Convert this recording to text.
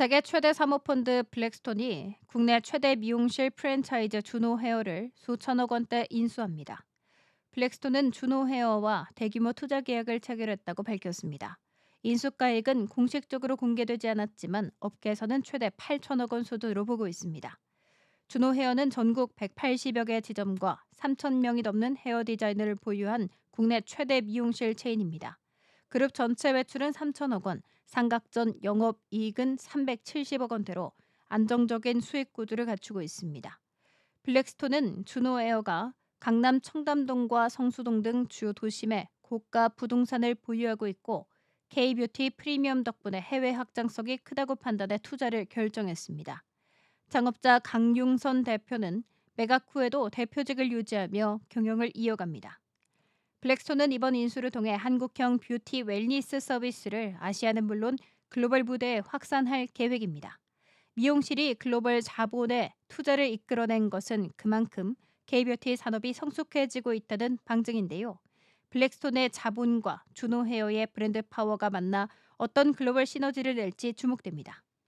세계 최대 사모펀드 블랙스톤이 국내 최대 미용실 프랜차이즈 준호 헤어를 수천억 원대 인수합니다. 블랙스톤은 준호 헤어와 대규모 투자 계약을 체결했다고 밝혔습니다. 인수가액은 공식적으로 공개되지 않았지만 업계에서는 최대 8천억 원 수준으로 보고 있습니다. 준호 헤어는 전국 180여 개 지점과 3천 명이 넘는 헤어 디자이너를 보유한 국내 최대 미용실 체인입니다. 그룹 전체 매출은 3천억 원, 상각전 영업 이익은 370억 원대로 안정적인 수익 구조를 갖추고 있습니다. 블랙스톤은 준호에어가 강남 청담동과 성수동 등 주요 도심에 고가 부동산을 보유하고 있고 K뷰티 프리미엄 덕분에 해외 확장성이 크다고 판단해 투자를 결정했습니다. 창업자 강용선 대표는 매각 후에도 대표직을 유지하며 경영을 이어갑니다. 블랙스톤은 이번 인수를 통해 한국형 뷰티 웰니스 서비스를 아시아는 물론 글로벌 무대에 확산할 계획입니다. 미용실이 글로벌 자본의 투자를 이끌어낸 것은 그만큼 K뷰티 산업이 성숙해지고 있다는 방증인데요. 블랙스톤의 자본과 준호 헤어의 브랜드 파워가 만나 어떤 글로벌 시너지를 낼지 주목됩니다.